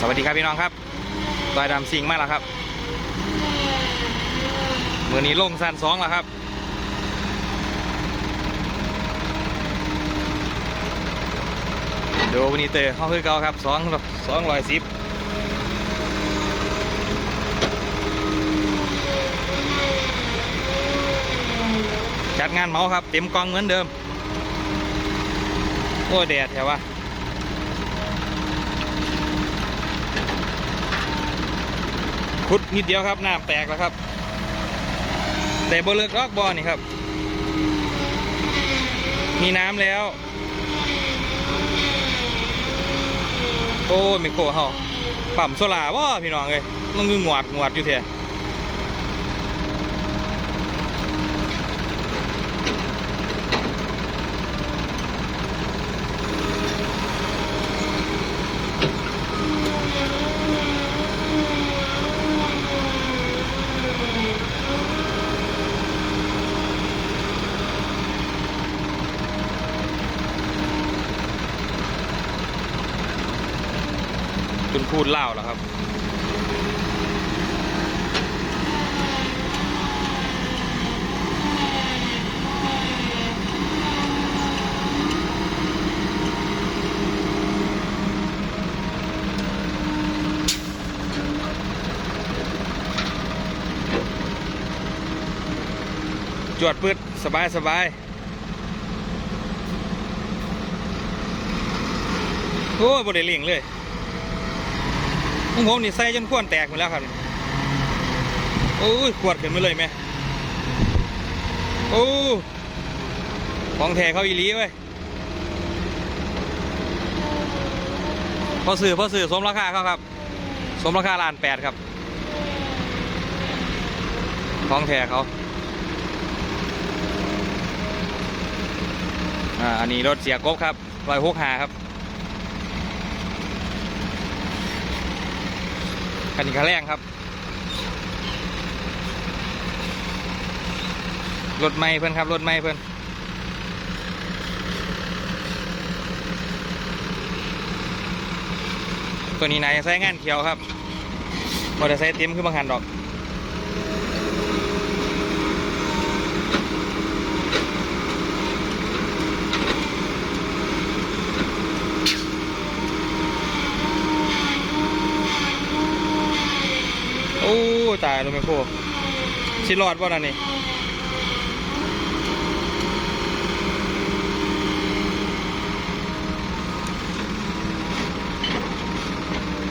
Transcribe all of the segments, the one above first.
สวัสดีครับพี่น้องครับตอยดำสิงมาแล้วครับมือนี้ลงสันสองแล้วครับดูวันนี้เตอเข้าคือเก่าครับสองสองร้อยสิบจัดงานเหมาครับ เต็มกองเหมือนเดิม โอ้แดดแถววะ ขุดนิดเดียวครับน้ำแตกแล้วครับ แต่บเลิกรอกบอนี่ครับ มีน้ำแล้ว โอ้ยไม่โคเฮาปั๊มโซลาว่พี่น้องเลยมันงึงหวดหวดอยู่เถอะ คุณพูดเล่าแล้วครับ จวดพืดสบายสบายโอ้ยบริเลี่ยงเลย ของผมนี่ใส่จนขวดแตกหมดแล้วครับโอ้ยขวดขึ้นมาเลยไหมโอ้ของแท้เขาอีลีเว้ยพอซื้อพอซื้อสมราคาเขาครับ สมราคาล้านแปดครับของแท้เขาอ่าอันนี้รถเสียกบครับรอยหกหาครับ คันนี้ขาแรงครับ รถไม่เพื่อนครับ รถไม่เพื่อนตัวนี้นายใช้งานเขียวครับมอเตอร์ไซค์เต็มขึ้นบางหันดอก โอ้ายลงไปโคชิรอดป่นั่นนี่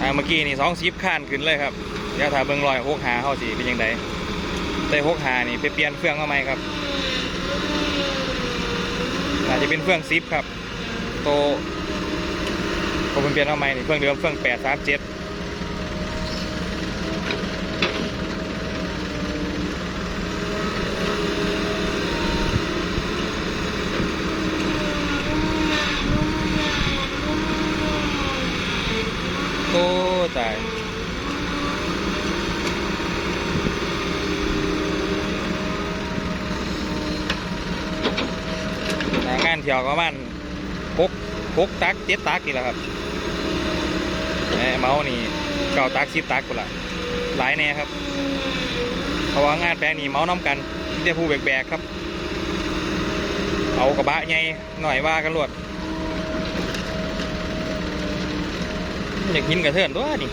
อ่าเมื่อกี้นี่สองสิบข้านขึ้นเลยครับ เดี๋ยวถ้าเบิ่งรอยหกหาเข้าสิเป็นยังไงแต่หกหานี่ไปเปลี่ยนเครื่องมาใหม่ครับอาจจะเป็นเครื่องซิปครับ โตผมเปลี่ยนมาใหม่นี่เครื่องเดิมเครื่องแปดสามเจ็ด โอ้ ตายหางานเที่ยวก็มันพกพกตักเจ็ดตักกี่ล้วครับแหมเมาส์นี่เก่าตักสิบตักกูละหลายแน่ครับ เพราะว่างานแปลงนี่เมาส์น้ำกันที่จะผู้แบกๆครับ เอากระบะใหญ่หน่อยว่ากันรวด อยากกินกระเทือนตัวนี่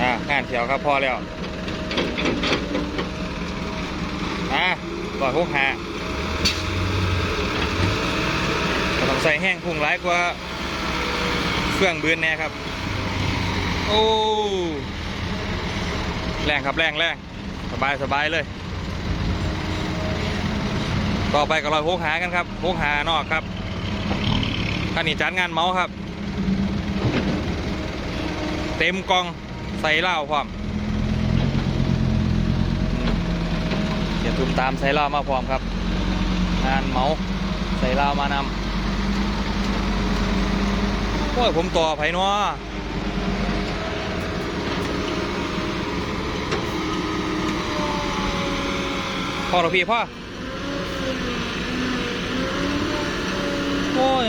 อ่างานเขียวครับพอแล้วอะร้อยหกหาก็ต้องใส่แห้งพุงร้ายกว่าเครื่องบืนแน่ครับ โอ้แรงครับแรงแรงสบายสบายเลย ต่อไปก็ลอยโคกหากันครับโคกหานอกครับคันนี้จัดงานเมาส์ครับ เต็มกองใส่เหล้าพร้อมเดี๋ยวตุมตามใส่เหล้ามาพร้อมครับ งานเมาส์ใส่เหล้ามานำโอ้ยผมต่อไผ่นัว อหรอพี่พ่อโอ้ย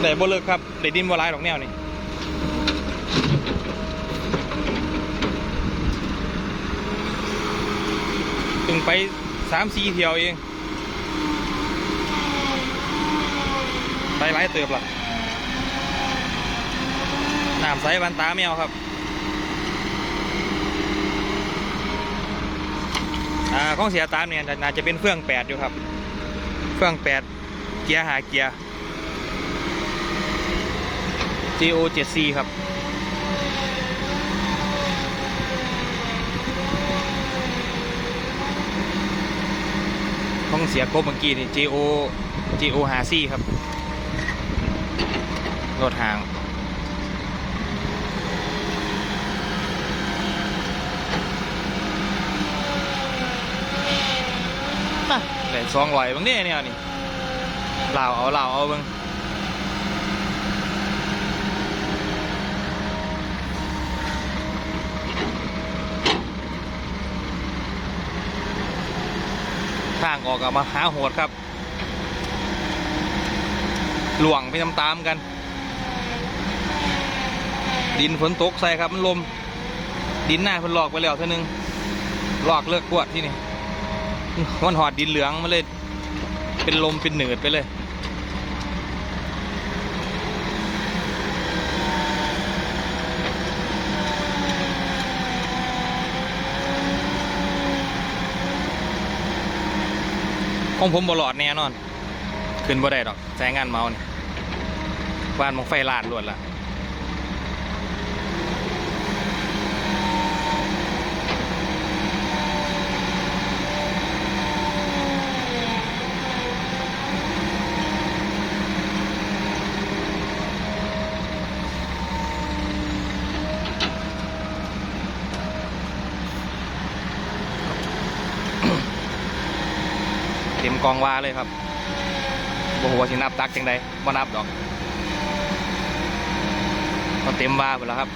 ได้บ่เลิกครับได้ดินบ่หลายดอกแนวนี่ถึงไปสามสี่เที่ยวเอง ไปหลายเติบละน้ำใสบันตาแมวครับ อ่าของเสียตามเนี่ยน่าจะเป็นเฟื่องแปดอยู่ครับ เฟื่องแปดเกียร์หาเกียร์ GO 7 C ครับของเสียโคบเมื่อกี้นี่ GO GO หา C ครับรถห่าง อะได้สองร้อยบางเนี่ยเนี่ยนี่เหล่าเอาเหล่าเอาบิ่งทางออกกับมาหาโหดครับ หลวงไปตามๆกัน ดินฝนตกใส่ครับมันลม ดินหน้าเพิ่นหลอกไปแล้วเท่านึงหลอกเลิกกวดที่นี่ มันหอดดินเหลืองมาเลย เป็นลมเป็นเหนืดไปเลย ของผมบหลอดแน่นอน ขึ้นบ่ได้ดอกแสงงานเมานี่บ้านมองไฟลาดรวดละ ต็มกองว่าเลยครับบ่หัวสินับตักจังใดบ่นับดอกก็เต็มว่าหมดแล้วครับ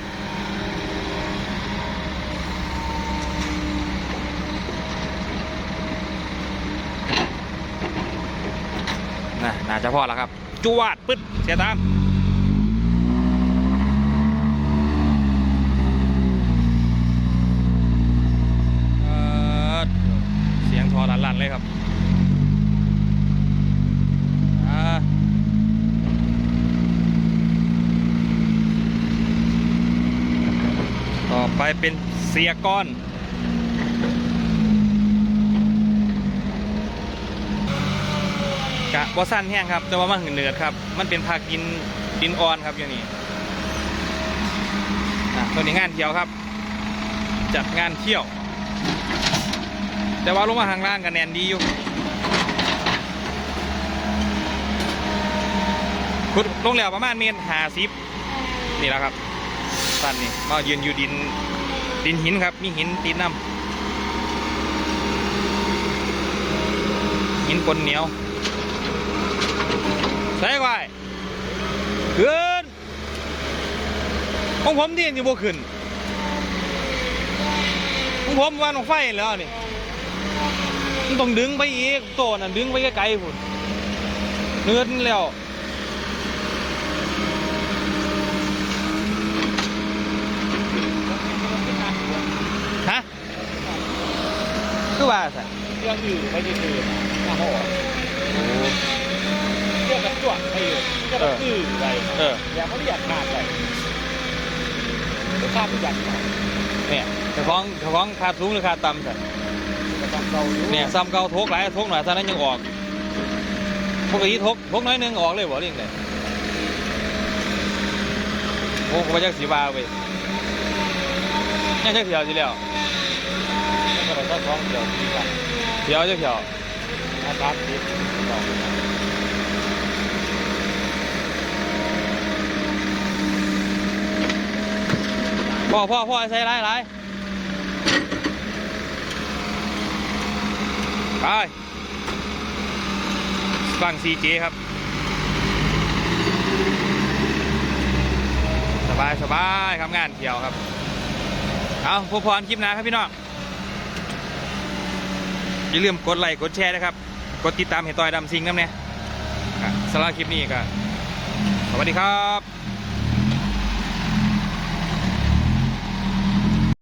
น่ะน่าจะพอแล้วครับจวดปึ๊ดเสียตามเอ่อเสียงทอลันๆเลยครับอ่าต่อ ไปเป็นเสียก้อน กะบอสั้นแห้งครับ แต่ว่ามันเหนือดครับ มันเป็นผักกินดินอ่อนครับอย่างนี้ตัวนี้งานเที่ยวครับ จัดงานเที่ยว แต่ว่าลงมาทางล่างกันแนนดีอยู่ขุดลงแล้วประมาณเมตรหาสิบนี่แหละครับ สั้นนี่มายืนอยู่ดินดินหินครับ มีหินตีนน้ำหินปนเหนียวใส่ไว้ขึ้นของผมที่อยู่บ่ขึ้นของผมวันของไฟแล้วนี่มันต้องดึงไปอีกโตน่ะดึงไปไกลๆพุ่นเนื้อแล้วฮะคือว่าสั เครื่ องอื่นไม่ได้คือหน้าห่อเครื่องกระจวดไปอยู่เครื่องกระคือไปเอออย่าเขาอยากขาดไปข้ามอยากขาดเนี่ยเจ้าของเจ้าของขาดสูงหรือขาดต่ำสัจะทำเราอยู่เนี่ยซ้ำเก่าทกหลายทกหน่อยเท่านั้นยังออกปกติทกทกน้อยหนึงออกเลยบ่เรื่องไดโอ้ก็มาจากสีบาไปยังจะเขียวสิแล้วก็เลยต้องท้องเดียวที่กันเขียวจะเขียวอาการติดต่อพ่อพ่อพ่อใส่ไรไรไปฟังซีเจครับ สบายสบายครับงานเที่ยวครับ เอาพบพรคลิปหนาครับพี่น้อง อย่าลืมกดไลค์กดแชร์นะครับ กดติดตามเห้ต่อยดำซิงน้ำเนี่ยสำหรับคลิปนี้ก็สวัสดีครับ